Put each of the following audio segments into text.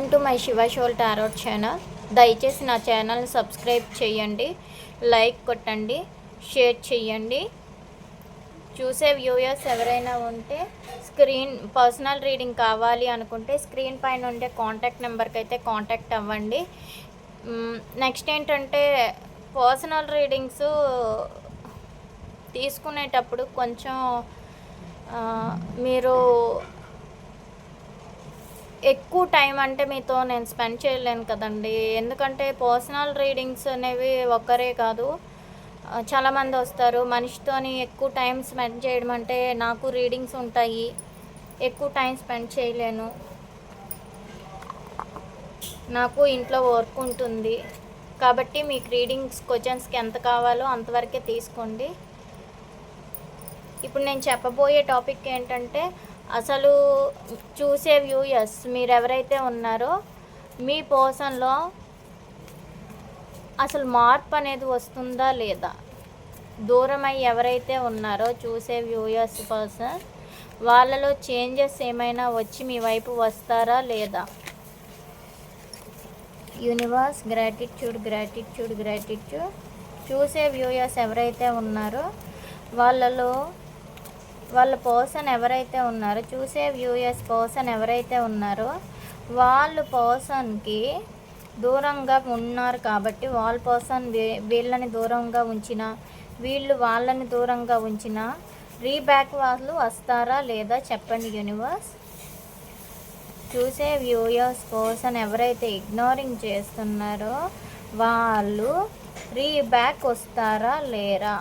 Welcome to my Shiva soul tarot channel. దయచేసి నా ఛానల్ని సబ్స్క్రైబ్ చేయండి లైక్ కొట్టండి షేర్ చేయండి. చూసే వ్యూయర్స్ ఎవరైనా ఉంటే స్క్రీన్ పర్సనల్ రీడింగ్ కావాలి అనుకుంటే స్క్రీన్ పైన ఉండే కాంటాక్ట్ నెంబర్కి అయితే కాంటాక్ట్ అవ్వండి. నెక్స్ట్ ఏంటంటే పర్సనల్ రీడింగ్స్ తీసుకునేటప్పుడు కొంచెం మీరు ఎక్కువ టైం అంటే మీతో నేను స్పెండ్ చేయలేను కదండి. ఎందుకంటే పర్సనల్ రీడింగ్స్ అనేవి ఒక్కరే కాదు. చాలామంది వస్తారు. మనిషితోని ఎక్కువ టైం స్పెండ్ చేయడం అంటే నాకు రీడింగ్స్ ఉంటాయి. ఎక్కువ టైం స్పెండ్ చేయలేను. నాకు ఇంట్లో వర్క్ ఉంటుంది. కాబట్టి మీకు రీడింగ్స్ క్వశ్చన్స్కి ఎంత కావాలో అంతవరకే తీసుకోండి. ఇప్పుడు నేను చెప్పబోయే టాపిక్ ఏంటంటే అసలు చూసే వ్యూయర్స్ మీరు ఎవరైతే ఉన్నారో మీ పర్సన్లో అసలు మార్పు అనేది వస్తుందా లేదా? దూరమై ఎవరైతే ఉన్నారో చూసే వ్యూయర్స్ పర్సన్ వాళ్ళలో చేంజెస్ ఏమైనా వచ్చి మీ వైపు వస్తారా లేదా? Universe gratitude gratitude gratitude. చూసే వ్యూయర్స్ ఎవరైతే ఉన్నారో వాళ్ళలో వాళ్ళ పర్సన్ ఎవరైతే ఉన్నారో చూసే వ్యూయర్స్ పర్సన్ ఎవరైతే ఉన్నారో వాళ్ళ పర్సన్కి దూరంగా ఉన్నారు కాబట్టి వాళ్ళ పర్సన్ వీళ్ళని దూరంగా ఉంచిన వీళ్ళు వాళ్ళని దూరంగా ఉంచిన రీబ్యాక్ వాళ్ళు వస్తారా లేదా చెప్పండి యూనివర్స్ చూసే వ్యూయర్స్ పర్సన్ ఎవరైతే ఇగ్నోరింగ్ చేస్తున్నారో వాళ్ళు రీబ్యాక్ వస్తారా లేరా?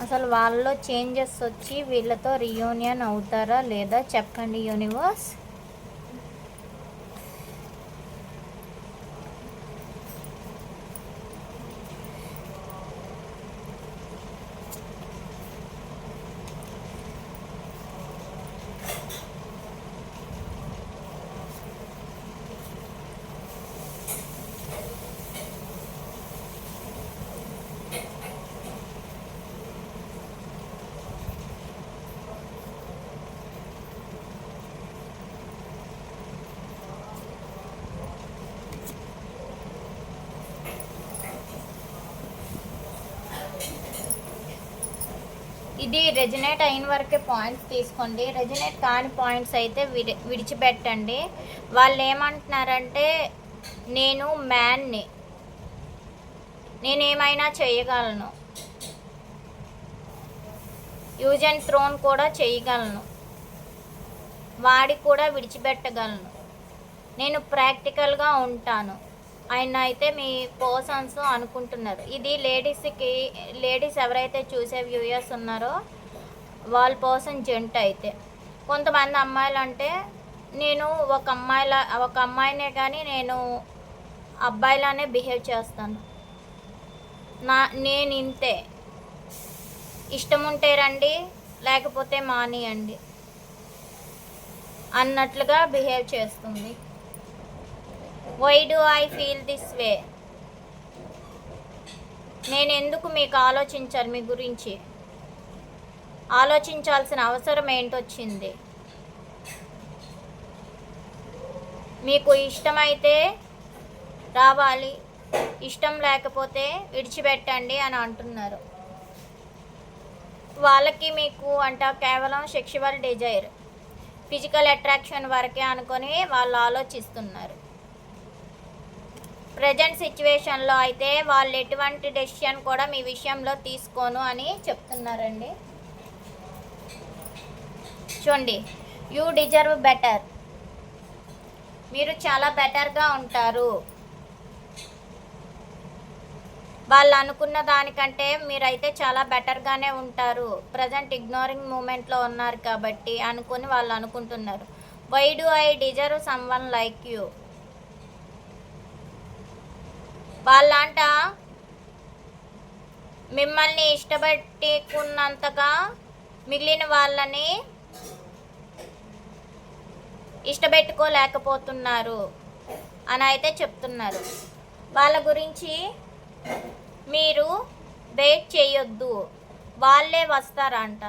అసలు వాళ్ళలో చేంజెస్ వచ్చి వీళ్ళతో రియూనియన్ అవుతారా లేదా చెప్పండి యూనివర్స్ ఇది రెజినేట్ అయిన వరకే పాయింట్స్ తీసుకోండి. రెజినేట్ కాని పాయింట్స్ అయితే విడి విడిచిపెట్టండి. వాళ్ళు ఏమంటున్నారంటే నేను మ్యాన్ని నేనేమైనా చేయగలను. యూజ్ అండ్ థ్రోన్ కూడా చేయగలను. వాడి కూడా విడిచిపెట్టగలను. నేను ప్రాక్టికల్గా ఉంటాను. ఆయన అయితే మీ పర్సన్స్ అనుకుంటున్నారు. ఇది లేడీస్కి లేడీస్ ఎవరైతే చూసే వ్యూయర్స్ ఉన్నారో వాళ్ళ పర్సన్ జెంట్ అయితే. కొంతమంది అమ్మాయిలు అంటే నేను ఒక అమ్మాయిల ఒక అమ్మాయినే కానీ నేను అబ్బాయిలానే బిహేవ్ చేస్తాను. నా నేను ఇంతే. ఇష్టం ఉంటే రండి లేకపోతే మానేయండి. అన్నట్లుగా బిహేవ్ చేస్తుంది. Why do I feel this way నేను ఎందుకు మీకు ఆలోచించాలి మీ గురించి? ఆలోచించాల్సిన అవసరం ఏంటొచ్చింది? మీకు ఇష్టమైతే రావాలి ఇష్టం లేకపోతే విడిచిపెట్టండి అని అంటున్నారు. వాళ్ళకి మీకు అంట కేవలం సెక్షువల్ డిజైర్ ఫిజికల్ అట్రాక్షన్ వరకే అనుకొని వాళ్ళు ఆలోచిస్తున్నారు. ప్రజెంట్ సిచ్యువేషన్లో అయితే వాళ్ళు ఎటువంటి డెసిషన్ కూడా మీ విషయంలో తీసుకోను అని చెప్తున్నారండి. చూడండి యూ డిజర్వ్ బెటర్ మీరు చాలా బెటర్గా ఉంటారు. వాళ్ళు అనుకున్న దానికంటే మీరైతే చాలా బెటర్గానే ఉంటారు. ప్రజెంట్ ఇగ్నోరింగ్ మూమెంట్లో ఉన్నారు కాబట్టి అనుకుని వాళ్ళు అనుకుంటున్నారు. Why do I deserve someone like you వాళ్ళంట మిమ్మల్ని ఇష్టపెట్టుకున్నంతగా మిగిలిన వాళ్ళని ఇష్టపెట్టుకోలేకపోతున్నారు అని అయితే చెప్తున్నారు. వాళ్ళ గురించి మీరు వెయిట్ చేయొద్దు. వాళ్ళే వస్తారంట.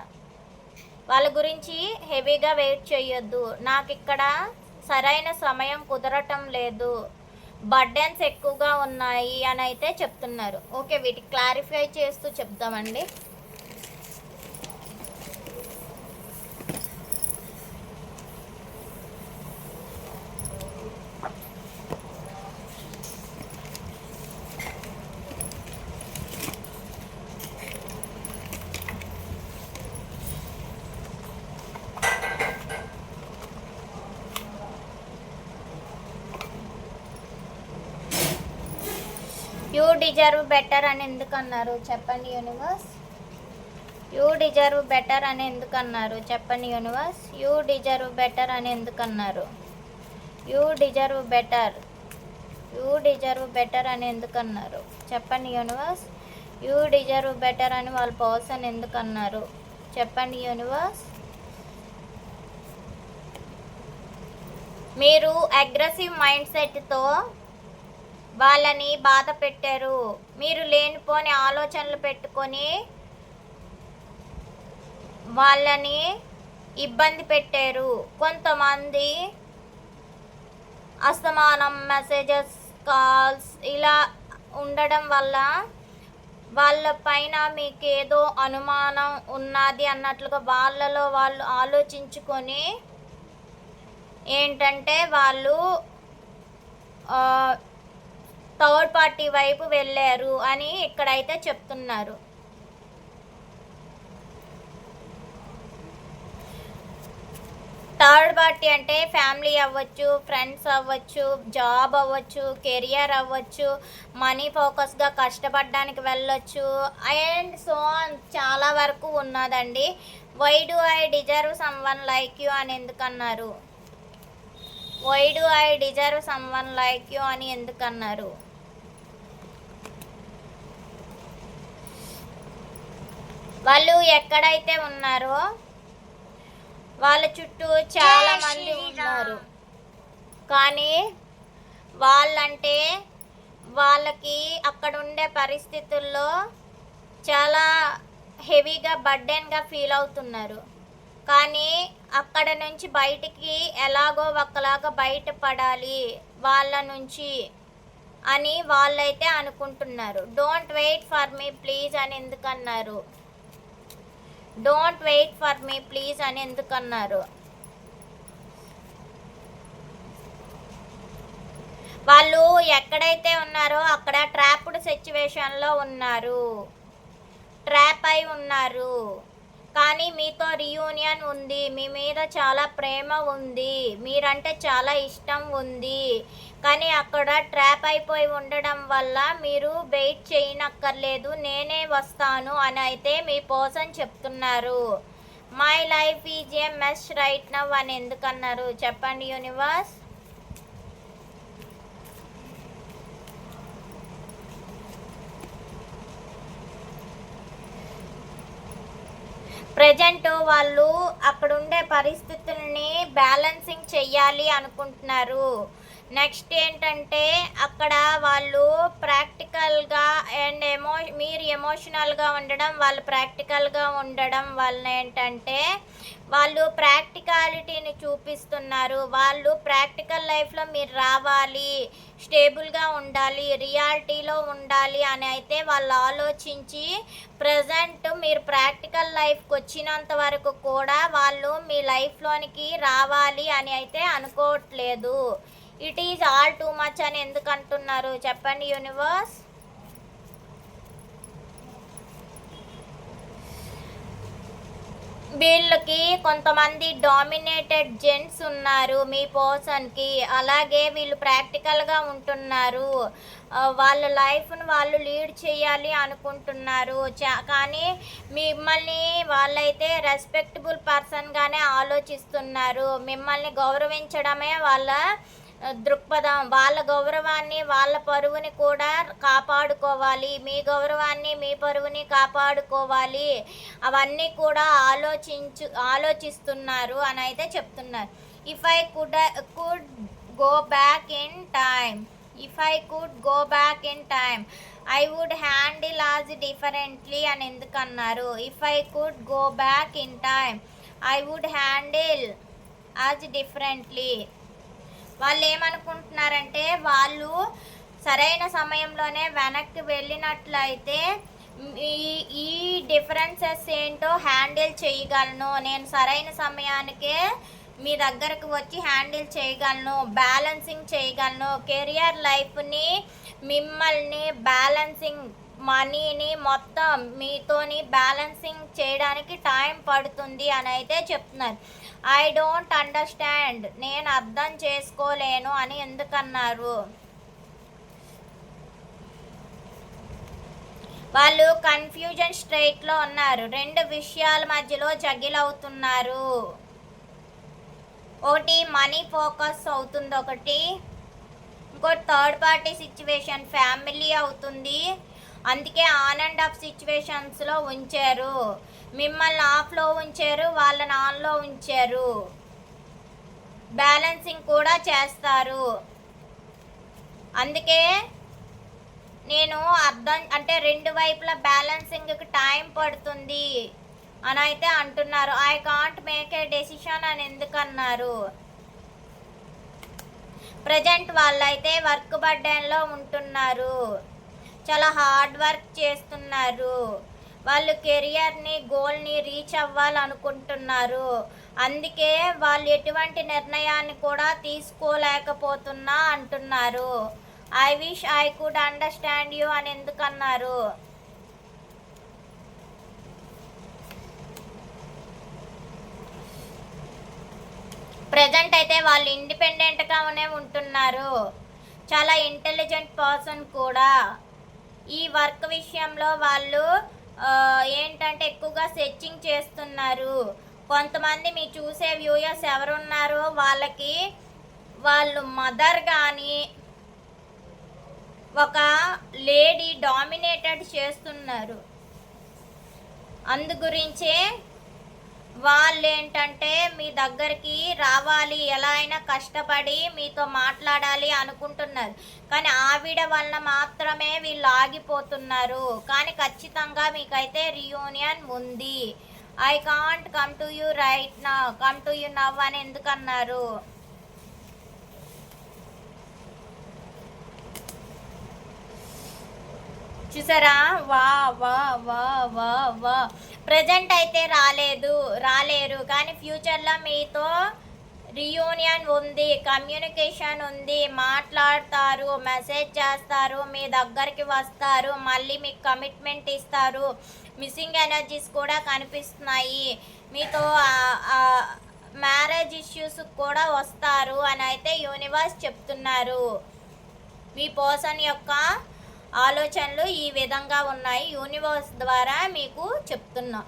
వాళ్ళ గురించి హెవీగా వెయిట్ చేయొద్దు. నాకు ఇక్కడ సరైన సమయం కుదరటం లేదు. బర్డెన్స్ ఎక్కువగా ఉన్నాయి అని అయితే చెప్తున్నారు. ఓకే వీటికి క్లారిఫై చేస్తూ చెప్దామండి. డిజర్వ్ బెటర్ అని ఎందుకు అన్నారు చెప్పండి యూనివర్స్ యూ డిజర్వ్ బెటర్ అని ఎందుకు అన్నారు చెప్పండి యూనివర్స్ యూ డిజర్వ్ బెటర్ అని ఎందుకు అన్నారు you deserve better you deserve better అని ఎందుకు అన్నారు చెప్పండి యూనివర్స్ యూ డిజర్వ్ బెటర్ అని వాళ్ళ పర్సన్ ఎందుకు అన్నారు చెప్పండి యూనివర్స్ మీరు అగ్రెసివ్ మైండ్ సెట్తో వాళ్ళని బాధ పెట్టారు. మీరు లేనిపోని ఆలోచనలు పెట్టుకొని వాళ్ళని ఇబ్బంది పెట్టారు. కొంతమంది అస్తమానం మెసేజెస్ కాల్స్ ఇలా ఉండడం వల్ల వాళ్ళ పైన మీకు ఏదో అనుమానం ఉన్నది అన్నట్లుగా వాళ్ళలో వాళ్ళు ఆలోచించుకొని ఏంటంటే వాళ్ళు థర్డ్ పార్టీ వైపు వెళ్ళారు అని ఇక్కడైతే చెప్తున్నారు. థర్డ్ పార్టీ అంటే ఫ్యామిలీ అవ్వచ్చు ఫ్రెండ్స్ అవ్వచ్చు జాబ్ అవ్వచ్చు కెరియర్ అవ్వచ్చు మనీ ఫోకస్గా కష్టపడడానికి వెళ్ళొచ్చు అండ్ సో చాలా వరకు ఉన్నదండి. Why do I deserve someone like you అని ఎందుకన్నారు? Why do I deserve someone like you అని ఎందుకన్నారు? వాళ్ళు ఎక్కడైతే ఉన్నారో వాళ్ళ చుట్టూ చాలా మంది ఉన్నారు. కానీ వాళ్ళంటే వాళ్ళకి అక్కడ ఉండే పరిస్థితుల్లో చాలా హెవీగా బర్డెన్గా ఫీల్ అవుతున్నారు. కానీ అక్కడ నుంచి బయటికి ఎలాగో ఒకలాగా బయటపడాలి వాళ్ళ నుంచి అని వాళ్ళైతే అనుకుంటున్నారు. Don't wait for me please అని ఎందుకన్నారు. Don't wait for me please అని ఎందుకన్నారు? వాళ్ళు ఎక్కడైతే ఉన్నారో అక్కడ ట్రాప్డ్ సిచ్యువేషన్లో ఉన్నారు. ట్రాప్ అయి ఉన్నారు. కానీ మీతో రియూనియన్ ఉంది. మీ మీద చాలా ప్రేమ ఉంది. మీరంటే చాలా ఇష్టం ఉంది. కానీ అక్కడ ట్రాప్ అయిపోయి ఉండడం వల్ల మీరు వెయిట్ చేయనక్కర్లేదు. నేనే వస్తాను అని అయితే మీ పర్సన్ చెప్తున్నారు. My life is a mess right now అని ఎందుకన్నారు? చెప్పండి యూనివర్స్ ప్రజెంట్ వాళ్ళు అక్కడ ఉండే పరిస్థితుల్ని బ్యాలెన్సింగ్ చెయ్యాలి అనుకుంటున్నారు. నెక్స్ట్ ఏంటంటే అక్కడ వాళ్ళు ప్రాక్టికల్గా అండ్ ఎమో మీరు ఎమోషనల్గా ఉండడం వాళ్ళు ప్రాక్టికల్గా ఉండడం వలన ఏంటంటే వాళ్ళు ప్రాక్టికాలిటీని చూపిస్తున్నారు. వాళ్ళు ప్రాక్టికల్ లైఫ్లో మీరు రావాలి స్టేబుల్గా ఉండాలి రియాలిటీలో ఉండాలి అని అయితే వాళ్ళు ఆలోచించి ప్రజెంట్ మీరు ప్రాక్టికల్ లైఫ్కి వచ్చినంత వరకు కూడా వాళ్ళు మీ లైఫ్లోనికి రావాలి అని అయితే అనుకోవట్లేదు. It is all too much అని ఎందుకు అంటున్నారు? చెప్పండి యూనివర్స్ వీళ్ళకి కొంతమంది డామినేటెడ్ జెంట్స్ ఉన్నారు మీ పర్సన్కి అలాగే వీళ్ళు ప్రాక్టికల్గా ఉంటున్నారు. వాళ్ళ లైఫ్ను వాళ్ళు లీడ్ చేయాలి అనుకుంటున్నారు. చా కానీ మిమ్మల్ని వాళ్ళైతే రెస్పెక్టబుల్ పర్సన్గానే ఆలోచిస్తున్నారు. మిమ్మల్ని గౌరవించడమే వాళ్ళ దృక్పథం వాళ్ళ గౌరవాన్ని వాళ్ళ పరువుని కూడా కాపాడుకోవాలి. మీ గౌరవాన్ని మీ పరువుని కాపాడుకోవాలి. అవన్నీ కూడా ఆలోచించు ఆలోచిస్తున్నారు అని అయితే చెప్తున్నారు. If I could could go back in time if I could go back in time I would handle as differently అని ఎందుకన్నారు if I could go back in time I would handle as differently వాళ్ళు ఏమనుకుంటున్నారంటే వాళ్ళు సరైన సమయంలోనే వెనక్కి వెళ్ళినట్లయితే ఈ ఈ డిఫరెన్సెస్ ఏంటో హ్యాండిల్ చేయగలను. నేను సరైన సమయానికే మీ దగ్గరకు వచ్చి హ్యాండిల్ చేయగలను బ్యాలెన్సింగ్ చేయగలను. కెరియర్ లైఫ్ని మిమ్మల్ని బ్యాలెన్సింగ్ మనీని మొత్తం మీతోని బ్యాలెన్సింగ్ చేయడానికి టైం పడుతుంది అని అయితే చెప్తున్నారు. ఐ డోంట్ అండర్స్టాండ్ నేను అర్థం చేసుకోలేను అని ఎందుకన్నారు? వాళ్ళు కన్ఫ్యూజన్ స్ట్రైట్లో ఉన్నారు. రెండు విషయాల మధ్యలో జగిల్ అవుతున్నారు ఒకటి మనీ ఫోకస్ అవుతుంది. ఒకటి ఇంకోటి థర్డ్ పార్టీ సిచ్యువేషన్ ఫ్యామిలీ అవుతుంది. అందుకే ఆన్ అండ్ ఆఫ్ సిచ్యువేషన్స్లో ఉంచారు. మిమ్మల్ని ఆఫ్లో ఉంచారు వాళ్ళని ఆన్లో ఉంచారు. బ్యాలెన్సింగ్ కూడా చేస్తారు. అందుకే నేను అర్థం అంటే రెండు వైపుల బ్యాలెన్సింగ్కి టైం పడుతుంది అని అయితే అంటున్నారు. I can't make a decision అని ఎందుకన్నారు ప్రజెంట్ వాళ్ళైతే వర్క్ బర్డెన్లో ఉంటున్నారు. చాలా హార్డ్ వర్క్ చేస్తున్నారు. వాళ్ళు కెరియర్ని గోల్ని రీచ్ అవ్వాలనుకుంటున్నారు. అందుకే వాళ్ళు ఎటువంటి నిర్ణయాన్ని కూడా తీసుకోలేకపోతున్నా అంటున్నారు. I wish I could understand you అని ఎందుకన్నారు? ప్రజెంట్ అయితే వాళ్ళు ఇండిపెండెంట్గానే ఉంటున్నారు. చాలా ఇంటెలిజెంట్ పర్సన్ కూడా. ఈ వర్క్ విషయంలో వాళ్ళు ఏంటంటే ఎక్కువగా సెర్చింగ్ చేస్తున్నారు. కొంతమంది మీ చూసే వ్యూయర్స్ ఎవరున్నారో వాళ్ళకి వాళ్ళు మదర్ కానీ ఒక లేడీ డామినేటెడ్ చేస్తున్నారు. అందు గురించే వాళ్ళు ఏంటంటే మీ దగ్గరికి రావాలి ఎలా అయినా కష్టపడి మీతో మాట్లాడాలి అనుకుంటున్నారు. కానీ ఆవిడ వలన మాత్రమే వీళ్ళు ఆగిపోతున్నారు. కానీ ఖచ్చితంగా మీకైతే రియూనియన్ ఉంది. I can't come to you right నా కమ్ టు యూ నవ్ అని ఎందుకన్నారు? చూసారా? వా వా వా వా వా. ప్రజెంట్ అయితే రాలేదు రాలేరు. కానీ ఫ్యూచర్లో మీతో రియూనియన్ ఉంది కమ్యూనికేషన్ ఉంది. మాట్లాడతారు మెసేజ్ చేస్తారు మీ దగ్గరికి వస్తారు మళ్ళీ మీకు కమిట్మెంట్ ఇస్తారు. మిస్సింగ్ ఎనర్జీస్ కూడా కనిపిస్తున్నాయి. మీతో మ్యారేజ్ ఇష్యూస్ కూడా వస్తారు అని అయితే యూనివర్స్ చెప్తున్నారు. మీ పర్సన్ యొక్క ఆలోచనలు ఈ విధంగా ఉన్నాయి. యూనివర్స్ ద్వారా మీకు చెప్తున్నా.